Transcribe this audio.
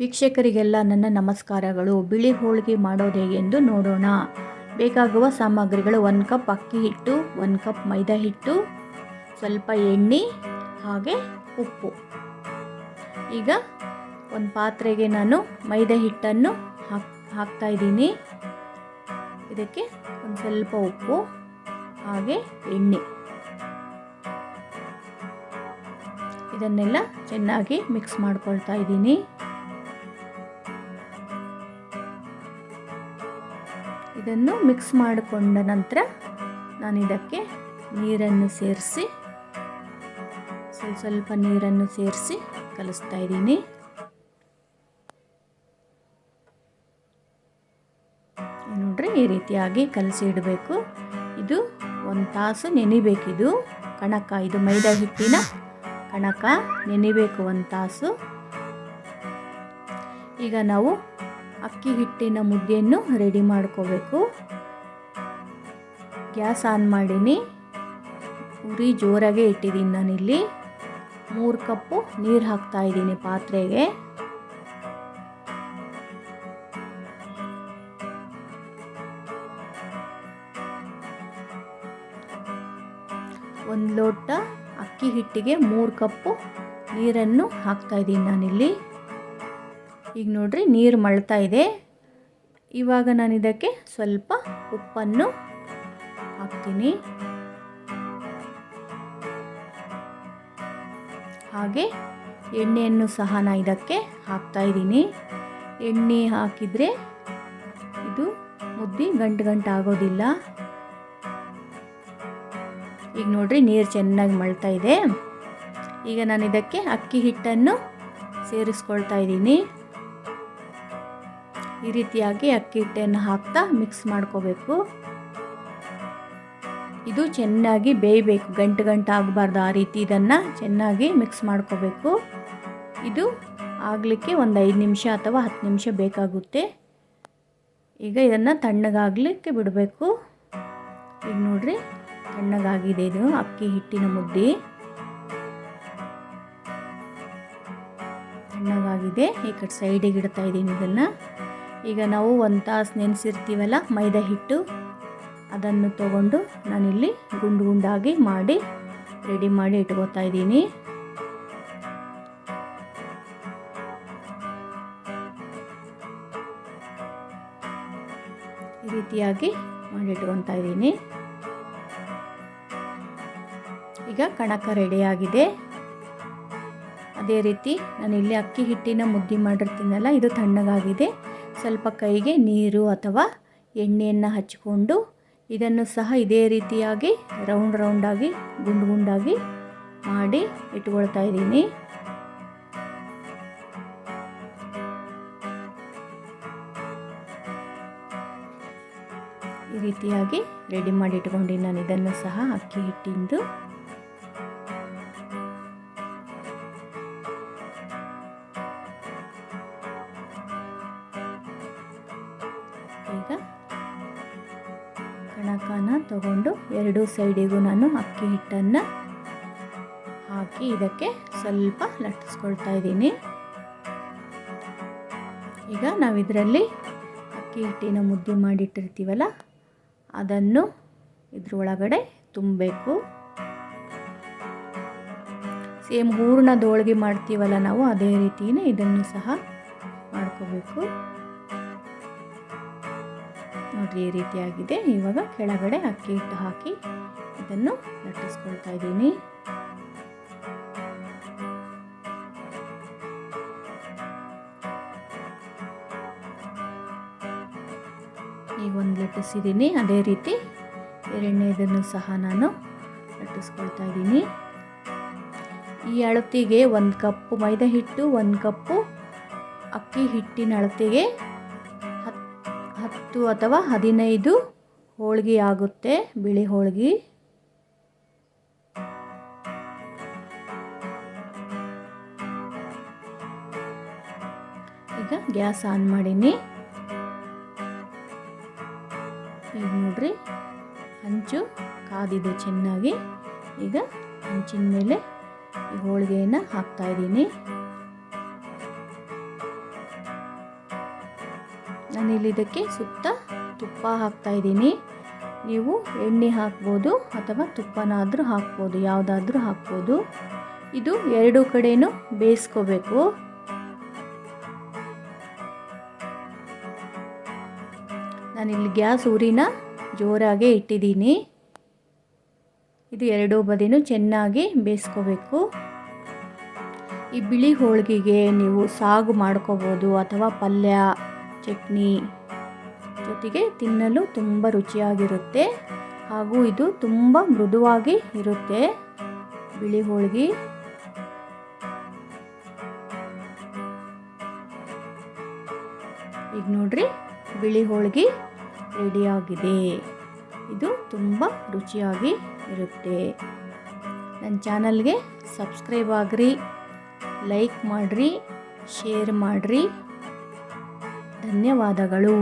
ವೀಕ್ಷಕರಿಗೆಲ್ಲ ನನ್ನ ನಮಸ್ಕಾರಗಳು. ಬಿಳಿ ಹೋಳಿಗೆ ಮಾಡೋದು ಹೇಗೆ ಎಂದು ನೋಡೋಣ. ಬೇಕಾಗುವ ಸಾಮಗ್ರಿಗಳು ಒಂದು ಕಪ್ ಅಕ್ಕಿ ಹಿಟ್ಟು, ಒಂದು ಕಪ್ ಮೈದಾ ಹಿಟ್ಟು, ಸ್ವಲ್ಪ ಎಣ್ಣೆ, ಹಾಗೆ ಉಪ್ಪು. ಈಗ ಒಂದು ಪಾತ್ರೆಗೆ ನಾನು ಮೈದಾ ಹಿಟ್ಟನ್ನು ಹಾಕ್, ಹಾಕ್ತಾ ಇದ್ದೀನಿ. ಇದಕ್ಕೆ ಒಂದು ಸ್ವಲ್ಪ ಉಪ್ಪು, ಹಾಗೆ ಎಣ್ಣೆ. ಇದನ್ನೆಲ್ಲ ಚೆನ್ನಾಗಿ ಮಿಕ್ಸ್ ಮಾಡ್ಕೊಳ್ತಾ ಇದ್ದೀನಿ. ಇದನ್ನು ಮಿಕ್ಸ್ ಮಾಡಿಕೊಂಡ ನಂತರ ನಾನು ಇದಕ್ಕೆ ನೀರನ್ನು ಸೇರಿಸಿ, ಸ್ವಲ್ಪ ಸ್ವಲ್ಪ ನೀರನ್ನು ಸೇರಿಸಿ ಕಲಿಸ್ತಾ ಇದ್ದೀನಿ. ನೋಡ್ರಿ ಈ ರೀತಿಯಾಗಿ ಕಲಸಿ ಇಡಬೇಕು. ಇದು ಒಂದು ತಾಸು ನೆನಿಬೇಕಿದು ಕಣಕ, ಇದು ಮೈದಾ ಹಿಟ್ಟಿನ ಕಣಕ ನೆನಿಬೇಕು ಒಂದು ತಾಸು. ಈಗ ನಾವು ಅಕ್ಕಿ ಹಿಟ್ಟಿನ ಮುದ್ದೆಯನ್ನು ರೆಡಿ ಮಾಡ್ಕೋಬೇಕು. ಗ್ಯಾಸ್ ಆನ್ ಮಾಡೀನಿ. ಉರಿ ಜೋರಾಗೆ ಇಟ್ಟಿದ್ದೀನಿ ನಾನಿಲ್ಲಿ. ಮೂರು ಕಪ್ಪು ನೀರು ಹಾಕ್ತಾ ಇದ್ದೀನಿ ಪಾತ್ರೆಗೆ. ಒಂದು ಲೋಟ ಅಕ್ಕಿ ಹಿಟ್ಟಿಗೆ ಮೂರು ಕಪ್ಪು ನೀರನ್ನು ಹಾಕ್ತಾ ಇದ್ದೀನಿ ನಾನಿಲ್ಲಿ. ಈಗ ನೋಡ್ರಿ ನೀರು ಮಳ್ತಾ ಇದೆ. ಇವಾಗ ನಾನು ಇದಕ್ಕೆ ಸ್ವಲ್ಪ ಉಪ್ಪನ್ನು ಹಾಕ್ತೀನಿ. ಹಾಗೆ ಎಣ್ಣೆಯನ್ನು ಸಹ ನಾನು ಇದಕ್ಕೆ ಹಾಕ್ತಾ ಇದ್ದೀನಿ. ಎಣ್ಣೆ ಹಾಕಿದರೆ ಇದು ಮುದ್ದೆ ಗಂಟು ಗಂಟು ಆಗೋದಿಲ್ಲ. ಈಗ ನೋಡ್ರಿ ನೀರು ಚೆನ್ನಾಗಿ ಮಳ್ತಾ ಇದೆ. ಈಗ ನಾನು ಇದಕ್ಕೆ ಅಕ್ಕಿ ಹಿಟ್ಟನ್ನು ಸೇರಿಸ್ಕೊಳ್ತಾ ಇದ್ದೀನಿ. ಈ ರೀತಿಯಾಗಿ ಅಕ್ಕಿ ಹಿಟ್ಟನ್ನು ಹಾಕ್ತಾ ಮಿಕ್ಸ್ ಮಾಡ್ಕೋಬೇಕು. ಇದು ಚೆನ್ನಾಗಿ ಬೇಯಬೇಕು. ಗಂಟು ಗಂಟು ಆಗಬಾರ್ದು ಆ ರೀತಿ ಇದನ್ನು ಚೆನ್ನಾಗಿ ಮಿಕ್ಸ್ ಮಾಡ್ಕೋಬೇಕು. ಇದು ಆಗಲಿಕ್ಕೆ ಒಂದು ಐದು ನಿಮಿಷ ಅಥವಾ ಹತ್ತು ನಿಮಿಷ ಬೇಕಾಗುತ್ತೆ. ಈಗ ಇದನ್ನು ತಣ್ಣಗಾಗಲಿಕ್ಕೆ ಬಿಡಬೇಕು. ಈಗ ನೋಡಿರಿ, ತಣ್ಣಗಾಗಿದೆ ಇದು ಅಕ್ಕಿ ಹಿಟ್ಟಿನ ಮುದ್ದೆ. ತಣ್ಣಗಾಗಿದೆ. ಈ ಕಡೆ ಸೈಡಿಗೆ ಇಡ್ತಾ ಇದ್ದೀನಿ ಇದನ್ನು. ಈಗ ನಾವು ಒಂದು ತಾಸು ನೆನೆಸಿರ್ತೀವಲ್ಲ ಮೈದಾ ಹಿಟ್ಟು, ಅದನ್ನು ತಗೊಂಡು ನಾನಿಲ್ಲಿ ಗುಂಡು ಗುಂಡಾಗಿ ಮಾಡಿ ರೆಡಿ ಮಾಡಿ ಇಟ್ಕೋತಾ ಇದ್ದೀನಿ. ಈ ರೀತಿಯಾಗಿ ಮಾಡಿ ಇಟ್ಕೊತಾ ಇದ್ದೀನಿ. ಈಗ ಕಣಕ ರೆಡಿಯಾಗಿದೆ ಅದೇ ರೀತಿ ನಾನು ಇಲ್ಲಿ ಅಕ್ಕಿ ಹಿಟ್ಟಿನ ಮುದ್ದೆ ಮಾಡಿರ್ತೀನಲ್ಲ, ಇದು ತಣ್ಣಗಾಗಿದೆ. ಸ್ವಲ್ಪ ಕೈಗೆ ನೀರು ಅಥವಾ ಎಣ್ಣೆಯನ್ನು ಹಚ್ಚಿಕೊಂಡು ಇದನ್ನು ಸಹ ಇದೇ ರೀತಿಯಾಗಿ ರೌಂಡ್ ರೌಂಡಾಗಿ ಗುಂಡು ಗುಂಡಾಗಿ ಮಾಡಿ ಇಟ್ಕೊಳ್ತಾ ಇದ್ದೀನಿ. ಈ ರೀತಿಯಾಗಿ ರೆಡಿ ಮಾಡಿ ಇಟ್ಕೊಂಡು ನಾನು. ಇದನ್ನು ಸಹ ಅಕ್ಕಿ ಹಿಟ್ಟಿಂದು. ಕಣಕನ ತಗೊಂಡು ಎರಡೂ ಸೈಡಿಗೂ ನಾನು ಅಕ್ಕಿ ಹಿಟ್ಟನ್ನು ಹಾಕಿ ಇದಕ್ಕೆ ಸ್ವಲ್ಪ ಲಟ್ಟಿಸ್ಕೊಳ್ತಾ ಇದ್ದೀನಿ. ಈಗ ನಾವು ಇದರಲ್ಲಿ ಅಕ್ಕಿ ಹಿಟ್ಟಿನ ಮುದ್ದೆ ಮಾಡಿಟ್ಟಿರ್ತೀವಲ್ಲ, ಅದನ್ನು ಇದ್ರೊಳಗಡೆ ತುಂಬಬೇಕು. ಸೇಮ್ ಹೂರ್ಣದ ಹೋಳಿಗೆ ಮಾಡ್ತೀವಲ್ಲ ನಾವು, ಅದೇ ರೀತಿಯೇ ಇದನ್ನು ಸಹ ಮಾಡ್ಕೋಬೇಕು. ನೋಡಿರಿ ಈ ರೀತಿಯಾಗಿದೆ. ಇವಾಗ ಕೆಳಗಡೆ ಅಕ್ಕಿ ಹಿಟ್ಟು ಹಾಕಿ ಇದನ್ನು ಲಟ್ಟಿಸ್ಕೊಳ್ತಾ ಇದ್ದೀನಿ. ಈಗ ಒಂದು ಲಟ್ಟಿಸಿದ್ದೀನಿ. ಅದೇ ರೀತಿ ಎರಡನೇದನ್ನು ಸಹ ನಾನು ಲಟ್ಟಿಸ್ಕೊಳ್ತಾ ಇದ್ದೀನಿ. ಈ ಅಳತೆಗೆ ಒಂದು ಕಪ್ಪು ಮೈದಾ ಹಿಟ್ಟು, ಒಂದು ಕಪ್ಪು ಅಕ್ಕಿ ಹಿಟ್ಟಿನ ಅಳತೆಗೆ ಹತ್ತು ಅಥವಾ ಹದಿನೈದು ಹೋಳಿಗೆ ಆಗುತ್ತೆ, ಬಿಳಿ ಹೋಳಿಗೆ. ಈಗ ಗ್ಯಾಸ್ ಆನ್ ಮಾಡೀನಿ. ಈಗ ನೋಡ್ರಿ ಹಂಚು ಕಾದಿದೆ ಚೆನ್ನಾಗಿ. ಈಗ ಹಂಚಿನ ಮೇಲೆ ಈ ಹೋಳಿಗೆಯನ್ನು ಹಾಕ್ತಾ ನಾನಿಲ್ಲಿ ಇದಕ್ಕೆ ಸುತ್ತ ತುಪ್ಪ ಹಾಕ್ತಾ ಇದ್ದೀನಿ. ನೀವು ಎಣ್ಣೆ ಹಾಕ್ಬೋದು ಅಥವಾ ತುಪ್ಪನಾದರೂ ಹಾಕ್ಬೋದು, ಯಾವುದಾದ್ರೂ ಹಾಕ್ಬೋದು. ಇದು ಎರಡು ಕಡೆಯೂ ಬೇಯಿಸ್ಕೋಬೇಕು. ನಾನಿಲ್ಲಿ ಗ್ಯಾಸ್ ಉರಿನ ಜೋರಾಗೆ ಇಟ್ಟಿದ್ದೀನಿ. ಇದು ಎರಡೂ ಬದಿನೂ ಚೆನ್ನಾಗಿ ಬೇಯಿಸ್ಕೋಬೇಕು. ಈ ಬಿಳಿ ಹೋಳಿಗೆಗೆ ನೀವು ಸಾಗು ಮಾಡ್ಕೋಬೋದು ಅಥವಾ ಪಲ್ಯ ಚಟ್ನಿ ಜೊತೆಗೆ ತಿನ್ನಲು ತುಂಬ ರುಚಿಯಾಗಿರುತ್ತೆ ಹಾಗೂ ಇದು ತುಂಬ ಮೃದುವಾಗಿ ಇರುತ್ತೆ. ಬಿಳಿ ಹೋಳಿಗೆ. ಈಗ ನೋಡ್ರಿ, ಬಿಳಿ ಹೋಳಿಗೆ ರೆಡಿಯಾಗಿದೆ ಇದು ತುಂಬ ರುಚಿಯಾಗಿ ಇರುತ್ತೆ. ನನ್ನ ಚಾನಲ್ಗೆ ಸಬ್ಸ್ಕ್ರೈಬ್ ಆಗ್ರಿ, ಲೈಕ್ ಮಾಡಿರಿ, ಶೇರ್ ಮಾಡಿರಿ. ಧನ್ಯವಾದಗಳು.